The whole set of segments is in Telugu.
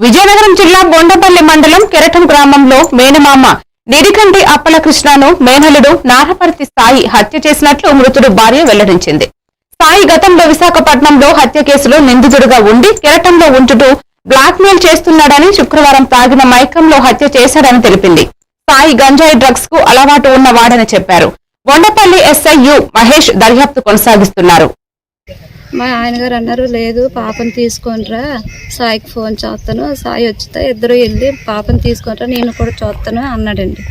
విజయనగరం జిల్లా బొండపల్లి మండలం కెరటం గ్రామంలో మేనమామ నిడికంటి అప్పల కృష్ణను మేనలుడు నారపర్తి సాయి హత్య చేసినట్లు మృతుడు భార్య వెల్లడించింది. సాయి గతంలో విశాఖపట్నంలో హత్య కేసులో నిందితుడుగా ఉండి కెరటంలో ఉంటుటూ బ్లాక్మెయిల్ చేస్తున్నాడని శుక్రవారం తాగిన మైకంలో హత్య చేశాడని తెలిపింది. సాయి గంజాయి డ్రగ్స్కు అలవాటు ఉన్నవాడని చెప్పారు. బొండపల్లి ఎస్ఐయు మహేష్ దర్యాప్తు కొనసాగిస్తున్నారు. మా ఆయన గారు అన్నారు లేదు పాపని తీసుకొనిరా సాయికి ఫోన్ చేస్తాను. సాయి వచ్చితే ఇద్దరు వెళ్ళి పాపని తీసుకొనిరా నేను కూడా చూస్తాను అన్నాడండి.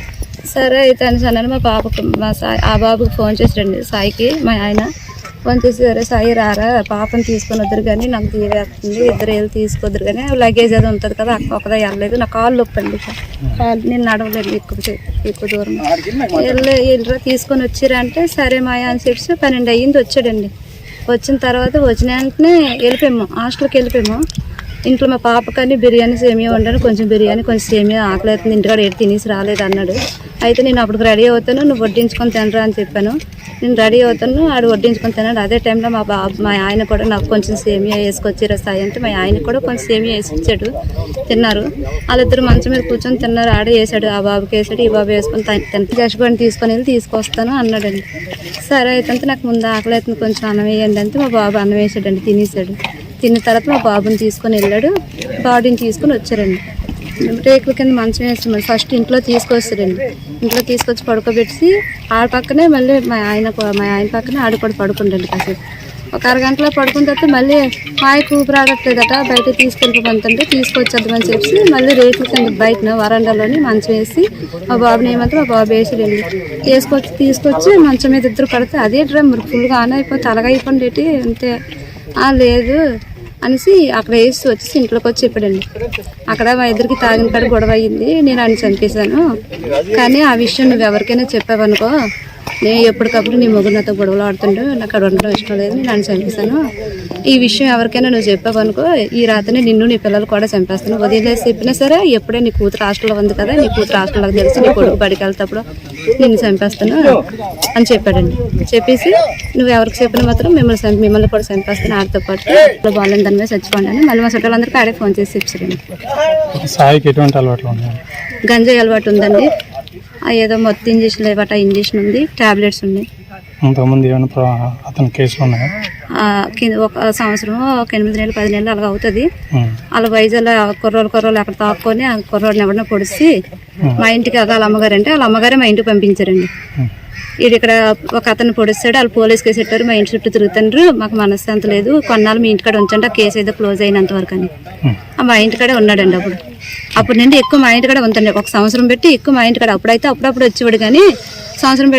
సరే అయితే అని అన్నాను మా పాపకు మా సాయి ఆ బాబుకి ఫోన్ చేసాడండి సాయికి మా ఆయన. ఫోన్ చేసి సరే సాయి రారా? పాపని తీసుకొని వద్దరు కానీ నాకు తీరేస్తుంది ఇద్దరు వెళ్ళి తీసుకొద్దరు కానీ లగేజ్ అది ఉంటుంది కదా అక్క ఒకదా వెళ్ళలేదు. నా కాళ్ళు నొప్పి అండి కాళ్ళు నేను నడవలేదు ఎక్కువ ఎక్కువ దూరం. వెళ్ళి వెళ్ళరా తీసుకొని వచ్చిరా అంటే సరే మాయా అని చెప్పి పన్నెండు అయ్యింది వచ్చాడండి. వచ్చిన తర్వాత వచ్చిన వెంటనే వెళ్ళిపోయాము. హాస్టల్కి వెళ్ళిపోయాము. ఇంట్లో మా పాపకని బిర్యానీ సేమియా వండాను. కొంచెం బిర్యానీ కొంచెం సేమియా ఆకలి అవుతుంది ఇంటికాడ ఏడు తినేసి రాలేదు అన్నాడు. అయితే నేను అప్పుడు రెడీ అవుతాను. నువ్వు వడ్డించుకొని తినరా అని చెప్పాను. నేను రెడీ అవుతాను ఆడు వడ్డించుకొని తిన్నాడు. అదే టైంలో మా బాబు మా ఆయన కూడా నాకు కొంచెం సేమియా వేసుకొచ్చిరా సాయి అంటే మా ఆయన కూడా కొంచెం సేమియా వేసి ఇచ్చాడు తిన్నారు. వాళ్ళిద్దరు మంచం మీద కూర్చొని తిన్నారు. ఆడే వేసాడు. ఆ బాబుకి వేసాడు. ఈ బాబు వేసుకొని తింటే బండి తీసుకొని వెళ్ళి తీసుకొస్తాను అన్నాడండి. సరే అయితే నాకు ముందు ఆకలి అవుతుంది. కొంచెం అన్నం వేయండి అంటే మా బాబు అన్నం వేసాడండి తినేసాడు. తిన్న తర్వాత మా బాబుని తీసుకొని వెళ్ళాడు. బాడీని తీసుకొని వచ్చారండి. రేకుల కింద మంచం వేస్తున్నాడు. ఫస్ట్ ఇంట్లో తీసుకొస్తారండి ఇంట్లో తీసుకొచ్చి పడుకోబెట్టి ఆడ పక్కనే మళ్ళీ మా ఆయన మా ఆయన పక్కనే ఆడ కూడా కాసేపు. ఒక అరగంటలో పడుకున్న తర్వాత మళ్ళీ మాయకు ఊపిరి బయట తీసుకెళ్ళిపోతుంటే తీసుకొచ్చేద్దామని చెప్పి మళ్ళీ రేకుల కింద బయట వరండాలోని మంచం వేసి మా బాబుని ఏమంటే మా బాబు వేసిడండి. వేసుకొచ్చి తీసుకొచ్చి మంచం మీద ఇద్దరు పడితే అదే డ్రమ్ ఫుల్గా ఆన్ అయిపోతే అలాగైపోండి అంతే. లేదు. అనేసి అక్కడ వేసి వచ్చేసి ఇంట్లోకి వచ్చి చెప్పాడండి. అక్కడ మా ఇద్దరికి తాగిన కాడ గొడవ అయ్యింది. నేను ఆయన చంపేశాను. కానీ ఆ విషయం నువ్వు ఎవరికైనా చెప్పావనుకో నేను ఎప్పటికప్పుడు నీ మొగ్గు నాతో గొడవలు ఆడుతుండే నాకు అక్కడ ఉండడం ఇష్టం లేదు. నేను ఆయన చంపేశాను ఈ విషయం ఎవరికైనా నువ్వు చెప్పావనుకో ఈ రాత్రి నిన్ను నీ పిల్లలు కూడా చంపేస్తాను. వదిలేసి చెప్పినా సరే ఎప్పుడే నీ కూతురు హాస్టల్లో ఉంది కదా నీ కూతురు హాస్టల్లో తెలిసి నీ కొడుకు బడికి వెళ్తేప్పుడు నిన్ను చంపేస్తాను అని చెప్పాడండి. చెప్పేసి నువ్వు ఎవరికి చెప్పిన మాత్రం మిమ్మల్ని మిమ్మల్ని కూడా చంపేస్తాను ఆడితో పాటు. బాగాలేదు దాని మీద చచ్చిపోండి అని మళ్ళీ మా చుట్టాలందరికీ ఆడే ఫోన్ చేసి చెప్పారండి సాయికి ఎటువంటి అలవాట్లు ఉన్నాయి గంజాయి అలవాటు ఉందండి. ఏదో మొత్తం ఇంజక్షన్ లేవట ఇంజక్షన్ ఉంది టాబ్లెట్స్ ఉన్నాయి. అంతకుముందు ఏమైనా అతని కేసులు ఉన్నాయా? ఒక సంవత్సరం ఒక ఎనిమిది నెలలు పది నెలలు అలాగ అవుతుంది. వాళ్ళ వైజాగ్ కుర్రోలు కుర్రోలు అక్కడ తాక్కొని ఆ కుర్రోడిని ఎవరినో పొడిచి మా ఇంటికి వాళ్ళ అమ్మగారు అంటే వాళ్ళ అమ్మగారే మా ఇంటికి పంపించారండి. ఇది ఇక్కడ ఒక అతను పొడిస్తాడు వాళ్ళు పోలీస్ కేసు పెట్టారు మా ఇంటి చుట్టూ తిరుగుతుండ్రు మాకు మనశ్శాంతి లేదు. కొన్నాళ్ళు మీ ఇంటికాడ ఉంచండి ఆ కేసు ఏదో క్లోజ్ అయినంత వరకు అని. మా ఇంటికాడే ఉన్నాడండి అప్పుడు. అప్పుడు నుండి ఎక్కువ మా ఇంటికాడ ఉందండి ఒక సంవత్సరం పెట్టి ఎక్కువ మా ఇంటికాడ. అప్పుడైతే అప్పుడప్పుడు వచ్చేవాడు కానీ సంవత్సరం పెట్టి